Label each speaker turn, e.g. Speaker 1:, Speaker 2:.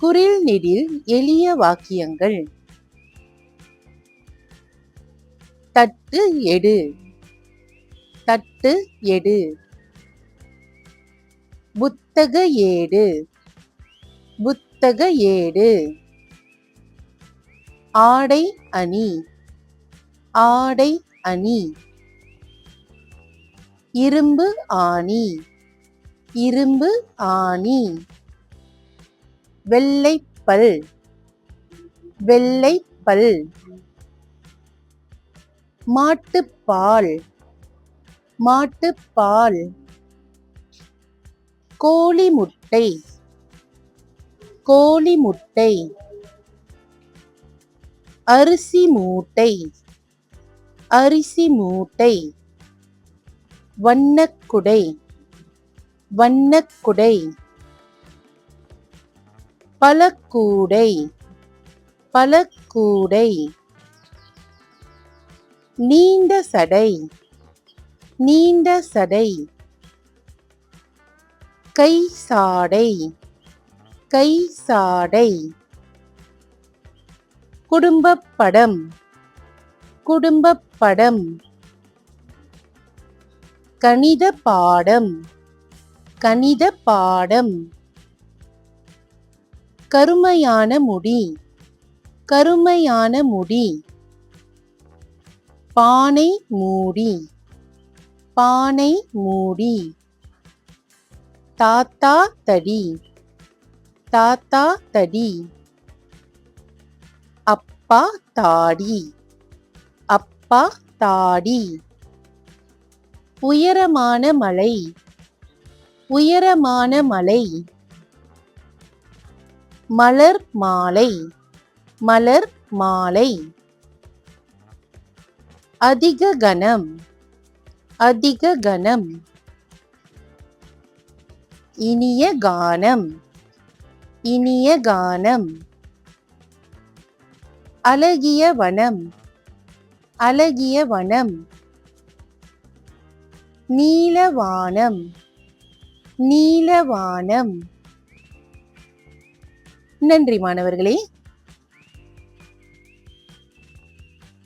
Speaker 1: குரில் நெடில் எளிய வாக்கியங்கள். தட்டு எடு. தட்டு எடு. புத்தக ஏடு. புத்தக ஏடு. ஆடை அணி. ஆடை அணி. இரும்பு ஆணி. இரும்பு ஆணி. வெள்ளைப்பல். வெள்ளைப்பல். மாட்டுப்பால். மாட்டுப்பால். கோழி முட்டை கோழி முட்டை அரிசி மூட்டை அரிசி மூட்டை வண்ணக்குடை. வண்ணக்குடை. பலக்கூடை பலக்கூடை நீண்ட சடை. நீண்ட சடை. கை சாடை கை சாடை குடும்பப்படம். படம் படம். கணித பாடம் கணித பாடம். கருமையான முடி. கருமையான முடி. பானை மூடி. பானை மூடி. தாத்தா தடி. தாத்தா தடி. அப்பா தாடி. அப்பா தாடி. உயரமான மலை. உயரமான மலை. மலர் மாலை மலர் மாலை. அதிக கனம் அதிக கனம். இனிய கானம் இனிய கானம். அழகிய வனம் அழகிய வனம். நீலவானம் நீலவானம். நன்றி மாணவர்களே.